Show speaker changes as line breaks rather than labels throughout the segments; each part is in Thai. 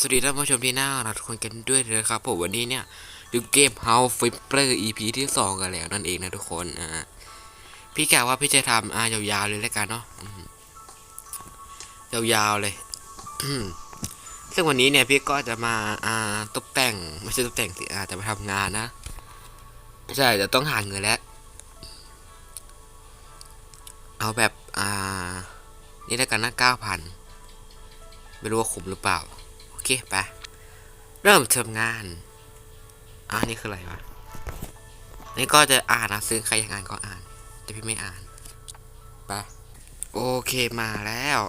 สวัสดีท่านผู้ชมที่น่ารักทุกคนกันด้วยเลยครับผมวันนี้เนี่ยดูเกม House Flipper EP ที่ 2 กันแล้วนั่นเองนะทุกคนอ่าพี่กะว่าพี่จะทำอ่ายาวๆเลยแล้วกันเนาะยาวๆเลย ซึ่งวันนี้เนี่ยพี่ก็จะมาอ่าตกแต่งไม่ใช่ตกแต่งสิอ่าจะมาทำงานนะใช่จะต้องหาเงินแล้ว เอาแบบอ่า นี่แล้วกันนะเก้าพันไม่รู้ว่าคุ้มหรือเปล่า เคไปเริ่มทำงานอ่านี่คืออะไรวะนี่ก็จะอ่านนะซึ่งใครอยากอ่านก็อ่าน แต่พี่ไม่อ่านไปโอเคมาแล้ว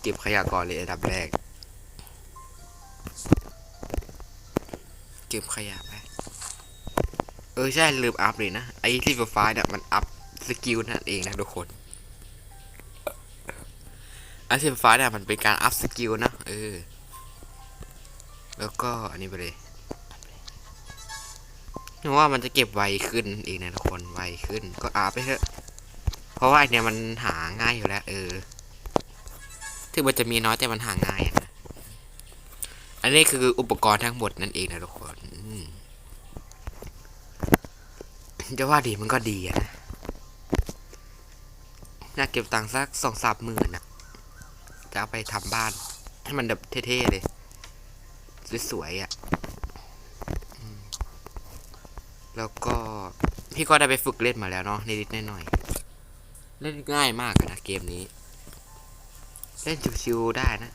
เก็บขยะก่อนเลยอันดับแรก เก็บขยะไปเออใช่ลืมอัพเลยนะไอ้ที่ไฟฟ้าเนี่ยมันอัพสกิลนั่นเองนะทุกคน อ้ที่ไฟฟ้าเนี่ยมันเป็นการอัพสกิลนะเออ แล้วก็อันนี้ไปเลยเพราะว่ามันจะเก็บไวขึ้นเองนะทุกคนไวขึ้น ก็อาไปเถอะเพราะว่าไอเนี้ยมันหาง่ายอยู่แล้ว เออถึงมันจะมีน้อยแต่มันหาง่ายนะอันนี้คืออุปกรณ์ทั้งหมดนั่นเองนะทุกคนจะว่าดีมันก็ดีอะนะอยากเก็บตังค์สักสองสามหมื่นอะ จะเอาไปทำบ้าน ให้มันแบบเท่ๆเลย สวยๆอะแล้วก็พี่ก็ได้ไปฝึกเล่นมาแล้วเนาะนิดๆหน่อยๆเล่นง่ายมากนะเกมนี้ เล่นชิวๆได้นะ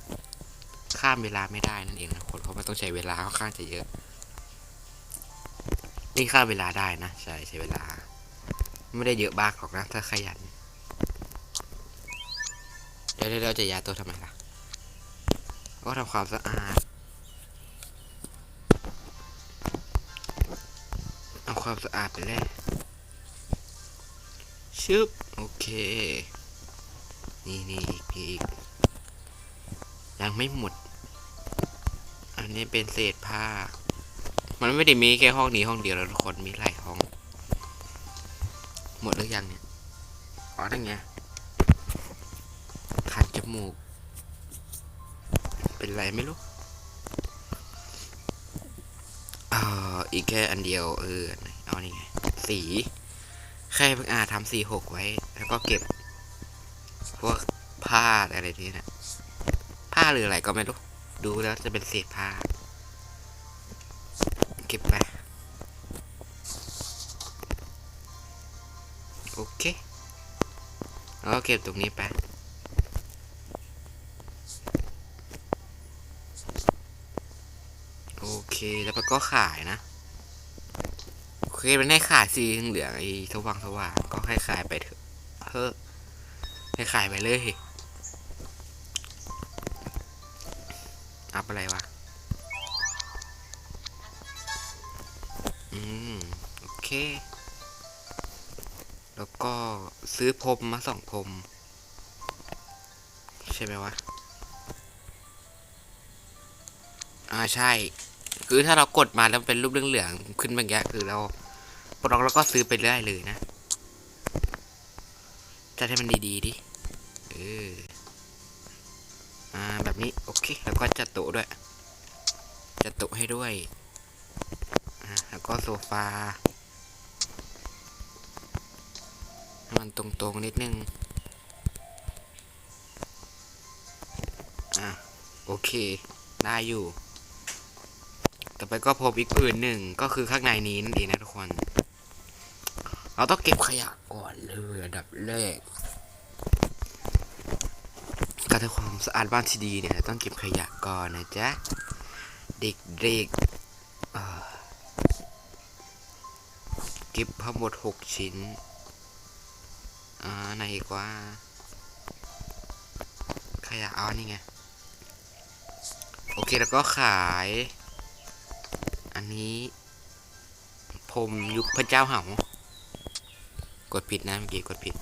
ข้ามเวลาไม่ได้นั่นเองนะคนเพราะมันต้องใช้เวลาค่อนข้างจะเยอะนี่ข้ามเวลาได้นะ ใช่ใช้เวลา ไม่ได้เยอะบ้ากหรอกนะ ถ้าขยัน ดี๋ยวเราจะย้ายตัวทำไมล่ะ ก็ทำความสะอาดเอาความสะอาดไปเลยชึบโอเค นี่นี่อีกอีกยังไม่หมด อันนี้เป็นเศษผ้า มันไม่ได้มีแค่ห้องนี้ห้องเดียวแล้วทุกคนมีหลายห้อง หมดหรือยังเนี่ยอ๋อนั่นไงคันจ มูก เป็นไรไม่รู้เอ่ออีกแค่อันเดียว เออ เอานี่ไง สี แค่เพิ่งอาทำสีหกไว้ แล้วก็เก็บ พวกผ้าอะไรนี่นะผ้าหรืออะไรก็ไม่รู้ ดูแล้วจะเป็นเศษผ้า เก็บไปโอเคแล้วก็เก็บตรงนี้ไป โอเคแล้วมันก็ขายนะ โอเคมันให้ขายสีเหลืองไอ้สว่างสว่างก็ให้ขายไปเถอะเฮ้อให้ขายไปเลยอัพอะไรวะ อืม โอเค แล้วก็ซื้อพรมมาสองพรมใช่ไหมวะ อ่าใช่ คือถ้าเรากดมาแล้วเป็นรูปเหลืองๆขึ้นบางอย่างคือเราปลดล็อกแล้วก็ซื้อไปเรื่อยเลยนะจัดให้มันดีๆดิเอออ่าแบบนี้โอเคแล้วก็จัดโต๊ะด้วยจัดโต๊ะให้ด้วยอ่าแล้วก็โซฟาให้มันตรงๆนิดนึงอะโอเค ได้อยู่ ต่อไปก็พบอีกอื่นหนึ่งก็คือข้างในนี้นั่นเองนะทุกคน เราต้องเก็บขยะก่อนเลยอันดับแรก การทำความสะอาดบ้านที่ดีเนี่ยต้องเก็บขยะก่อนนะจ๊ะ เด็กๆเอ่อเก็บทั้งหมดหกชิ้น อ่าไหนกว่า ขยะเอานี่ไง โอเคแล้วก็ขาย นี้ ผมยุคพระเจ้าเหากดผิดนะเมื่อกี้กดผิด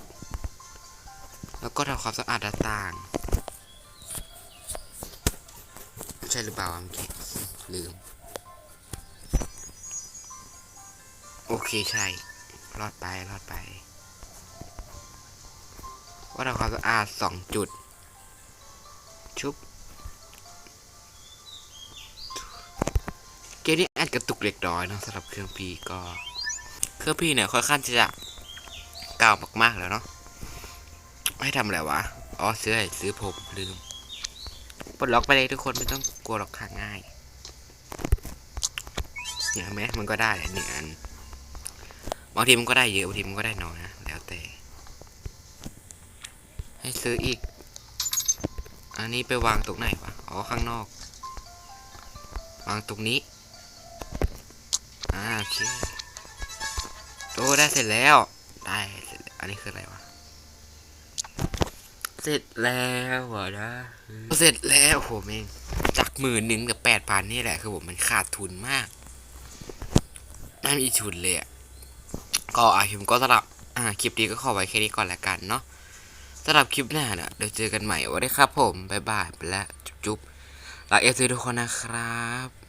แล้วก็ทำความสะอาดหน้าต่าง ใช่หรือเปล่าเมื่อกี้ลืม โอเคใช่ รอดไป รอดไป ว่าทำความสะอาดสองจุด ชุบ กระตุกเล็กน้อยเนาะสำหรับเครื่องพี่ก็ เครื่องพี่เนี่ยค่อนข้างจะเก่ามากๆแล้วเนาะให้ทำอะไรวะอ๋อซื้อไรซื้อผมลืมปลดล็อกไปเลยทุกคนไม่ต้องกลัวหรอกค่ะง่ายเนี่ยเห็นไหมมันก็ได้แหละหนึ่งอันบางทีมันก็ได้เยอะบางทีมันก็ได้น้อยนะแล้วแต่ ให้ซื้ออีก อันนี้ไปวางตรงไหนวะอ๋อข้างนอก วางตรงนี้ โอเคโอ้ได้เสร็จแล้ว ได้เสร็จอันนี้คืออะไรวะ เสร็จแล้วเหรอนะเสร็จแล้วโหแม่งจากหมื่นหนึ่งกับแปดพันนี่แหละคือผมมันขาดทุนมาก ไม่มีทุนเลยอะก็อะผมก็สำหรับอ่าคลิปนี้ก็ขอไว้แค่นี้ก่อนละกันเนาะสำหรับคลิปหน้าเนี่ยเดี๋ยวเจอกันใหม่วัสดีครับผม บ๊ายบายไปแล้ว จุ๊บๆรักเอฟซีทุกคนนะครับ